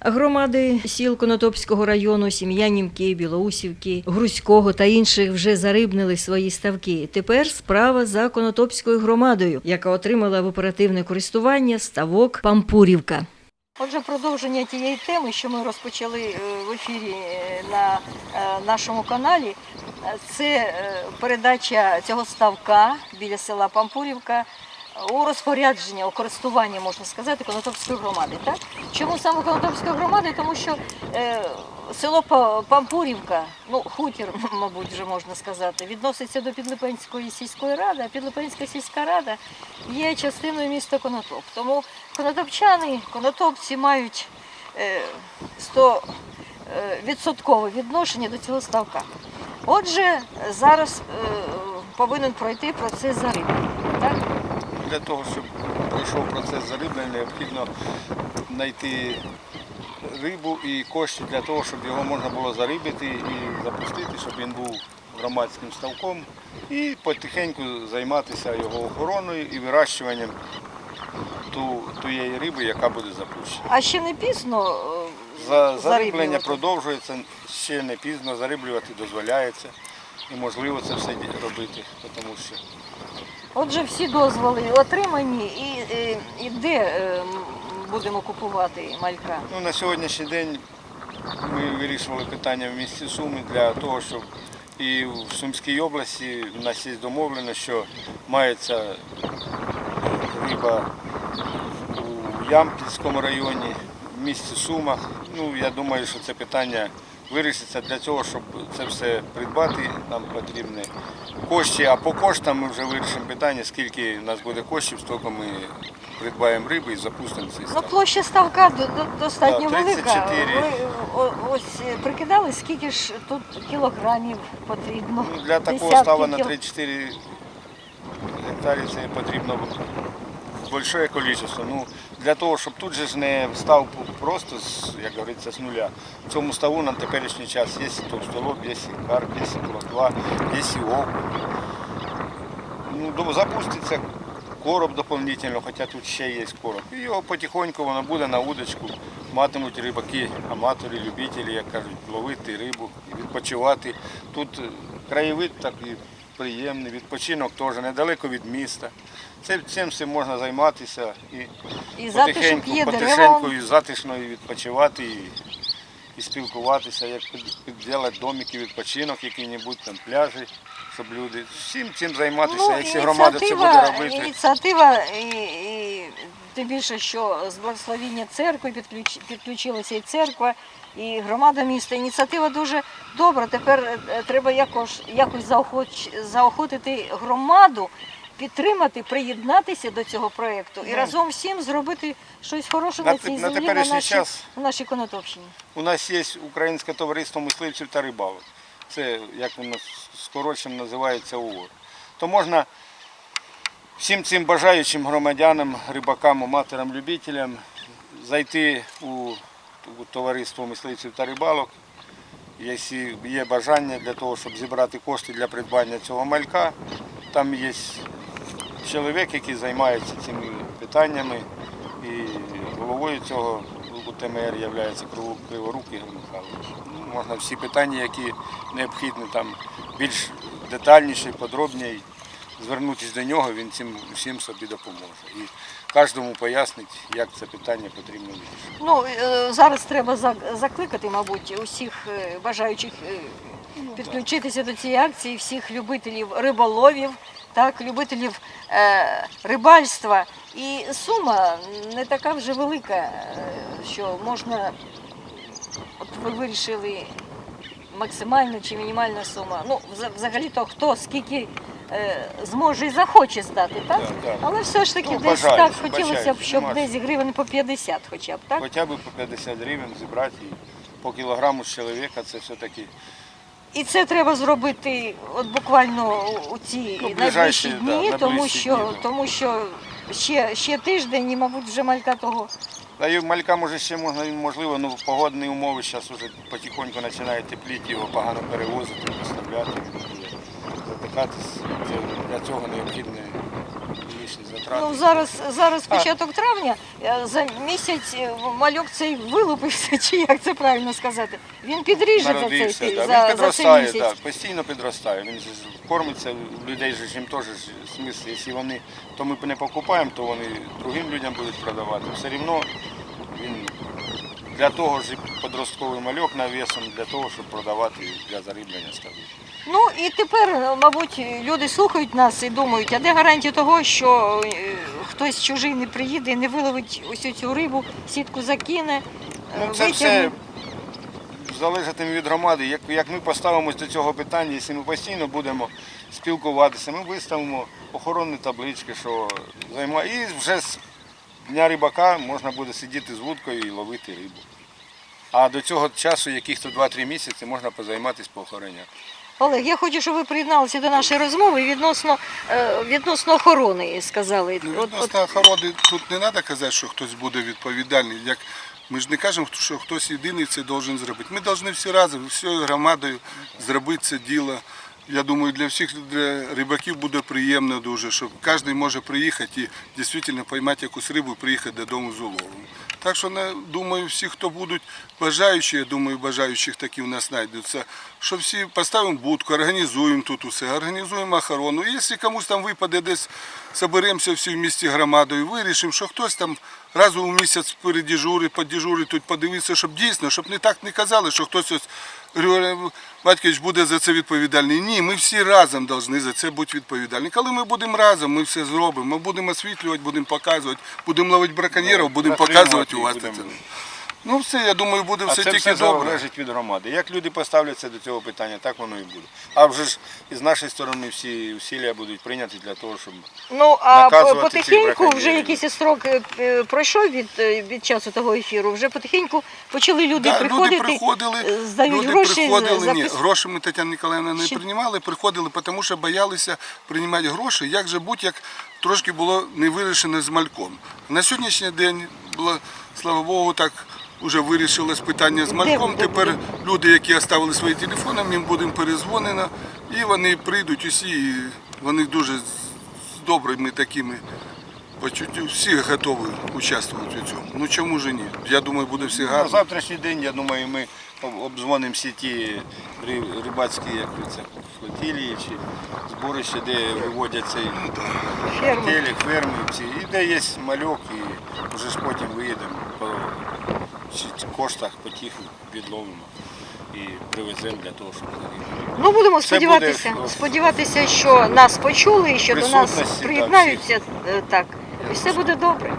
Громади сіл Конотопського району, Сім'янівки, Білоусівки, Грузького та інших вже зарибнили свої ставки. Тепер справа за Конотопською громадою, яка отримала в оперативне користування ставок Пампурівка. Отже, продовження тієї теми, що ми розпочали е, в ефірі е, на е, нашому каналі, це передача цього ставка біля села Пампурівка у розпорядження, у користування, можна сказати, Конотопської громади. Так? Чому саме Конотопської громади? Тому що е, село Па- Пампурівка, ну хутір, мабуть, вже можна сказати, відноситься до Підлипенської сільської ради, а Підлипенська сільська рада є частиною міста Конотоп. Тому конотопчани, конотопці мають е, 100 е, відсоткове відношення до цього ставка. Отже, зараз е, повинен пройти процес зариблення. Так? Для того, щоб пройшов процес зариблення, необхідно знайти рибу і кошти для того, щоб його можна було зарибити і запустити, щоб він був громадським ставком і потихеньку займатися його охороною і вирощуванням ту, тієї риби, яка буде запущена. А ще не пізно е, За, зариблення продовжується, ще не пізно, зариблювати дозволяється. І можливо це все робити, тому що Отже, всі дозволи отримані і, і, і де е, будемо купувати малька? Ну, на сьогоднішній день ми вирішували питання в місті Суми для того, щоб і в Сумській області у нас є домовлено, що мається риба у Ямпільському районі, в місті Сумах. Ну, я думаю, що це питання вирішиться для цього, щоб це все придбати, нам потрібні кошти. А по коштам ми вже вирішимо питання, скільки у нас буде коштів, стільки ми придбаємо риби і запустимо цей Ну, площа ставка до- до- достатньо Да, велика. 34. Ви о- ось е, прикидали, скільки ж тут кілограмів потрібно? Ну, для такого Десятки става на кіл- 3-4 гектарі це потрібно велике кількість. Ну, для того, щоб тут же ж не став просто, як говориться, з нуля. В цьому ставу на теперішній час є товстолоб, є і карп, є плотва, є і окунь. Ну, запуститься короб доповнительно, хоча тут ще є короб. І його потихоньку воно буде на удочку. Матимуть рибаки, аматори, любителі, як кажуть, ловити рибу, відпочивати. Тут краєвид такий приємний, відпочинок теж недалеко від міста. Цим цим всім можна займатися і, І потихеньку, є, потихеньку і затишно і відпочивати, і, і спілкуватися, як під- підділати домики, відпочинок, які-небудь там пляжі, щоб люди всім цим займатися, якщо громада це буде робити. Ініціатива, і, і тим більше, що з благословіння церкви підключ, підключилася і церква, і громада міста. Ініціатива дуже добра. Тепер е, треба якось, якось заохоч, заохотити громаду. Підтримати, приєднатися до цього проєкту і Ну. разом всім зробити щось хороше На на, цій землі, на, теперішній нашій, час- на нашій Конотопщині. У нас є Українське товариство мисливців та рибалок. Це, як воно скорочено називається УОР. То можна всім цим бажаючим громадянам, рибакам, аматорам, любителям зайти у товариство мисливців та рибалок. Якщо є бажання для того, щоб зібрати кошти для придбання цього малька, там є чоловік, який займається цими питаннями. І головою цього УТМР є Криворук Ігор Михайлович. Ну, можна всі питання, які необхідні, там більш детальніше, подробніше звернутися до нього, він цим всім собі допоможе. І кожному пояснить, як це питання потрібно вирішити. Ну, е, зараз треба закликати, мабуть, усіх е, бажаючих е, підключитися до цієї акції, всіх любителів риболовів, так, любителів е, рибальства. І сума не така вже велика, е, що можна, от ви вирішили максимальна чи мінімальна сума. Ну, взагалі-то хто скільки е, зможе і захоче здати, так? Так, так. Але все ж таки Ну, десь бажаючи, так хотілося б, щоб десь гривень по 50 хоча б, так? Хоча б по 50 гривень зібрати і по кілограму з чоловіка це все-таки І це треба зробити от буквально у ці Ну, найближчі дні, да, тому що, дні, да. тому що ще, ще тиждень і, мабуть, вже малька того. Да, і малька може ще можна, можливо, ну погодні умови зараз вже потихоньку починають тепліти, його погано перевозити, доставляти, затикатись. Для цього необхідні лишні затрати. Ну зараз зараз початок травня. е, За місяць малюк мальок цей вилупився, чи як це правильно сказати? Він підріжеться цей за, він за цей місяць. Так, постійно підростає. Він кормиться, у людей же ж їм теж смисл. Якщо вони, то ми не покупаємо, то вони другим людям будуть продавати. Все рівно він для того ж подростковий мальок навісом, для того, щоб продавати для зариблення ставити. Ну і тепер, е, мабуть, люди слухають нас і думають, а де гарантія того, що е, хтось чужий не приїде і не виловить усю цю рибу, сітку закине, е, Ну, це все залежатиме від громади. Як, як ми поставимось до цього питання, якщо ми постійно будемо спілкуватися, ми виставимо охоронні таблички, що займа... і вже дня рибака можна буде сидіти з вудкою і ловити рибу. А до цього часу, яких-то 2-3 місяці, можна позайматися по охороні. Олег, я хочу, щоб ви приєдналися до нашої розмови відносно, е, відносно охорони, сказали. Ну, відносно охорони тут не треба казати, що хтось буде відповідальний. Як ми ж не кажемо, що хтось єдиний це має зробити. Ми повинні всі разом, всією громадою зробити це діло. Я думаю, для всіх для рибаків буде приємно дуже, що кожен може приїхати і дійсно поймати якусь рибу і приїхати додому з уловом. Так що думаю, всі, хто будуть бажаючі, я думаю, бажаючих такі в нас знайдуться, що всі поставимо будку, організуємо тут усе, організуємо охорону. І якщо комусь там випаде десь, соберемося всі в місті громадою, вирішимо, що хтось там раз у місяць передіжурить, подіжурить, тут подивитися, щоб дійсно, щоб не так не казали, що хтось ось Григорій Батькович буде за це відповідальний. Ні, ми всі разом повинні за це бути відповідальні. Коли ми будемо разом, ми все зробимо. Ми будемо освітлювати, будемо показувати, будемо ловити браконьєрів, будемо показувати у вас це. Ну все, я думаю, буде А все це тільки все добре. залежить від громади. Як люди поставляться до цього питання, так воно і буде. А вже ж і з нашої сторони всі усилля будуть прийняті для того, щоб Ну а наказувати потихеньку вже якийсь строк е, е, пройшов від, е, від часу того ефіру. Вже потихеньку почали люди Да, приходити, люди приходили, здають люди гроші, приходили, ні, гроші ми Тетяна Ніколаївна не Ще- приймали, приходили, тому що боялися приймати гроші, як же будь, як трошки було не вирішено з мальком. На сьогоднішній день було, слава Богу, так вже вирішилось питання з мальком. Тепер люди, які оставили свої телефони, їм буде перезвонено, і вони прийдуть усі, і вони дуже з добрими такими почуттю, всі готові участвувати у цьому. Ну чому ж ні? Я думаю, буде все гарно. на завтрашній день, я думаю, ми об- обдзвонимо всі ті рибацькі як це, флотилії чи зборища, де виводять цей Ферми. телек, ферми, і де є мальок, і вже ж потім виїдемо коштах потиху відловимо і привеземо для того, щоб загинули. Ну будемо сподіватися, буде- сподіватися, що нас почули і що до нас Присутності, так, приєднаються. е, Так, і все буде добре.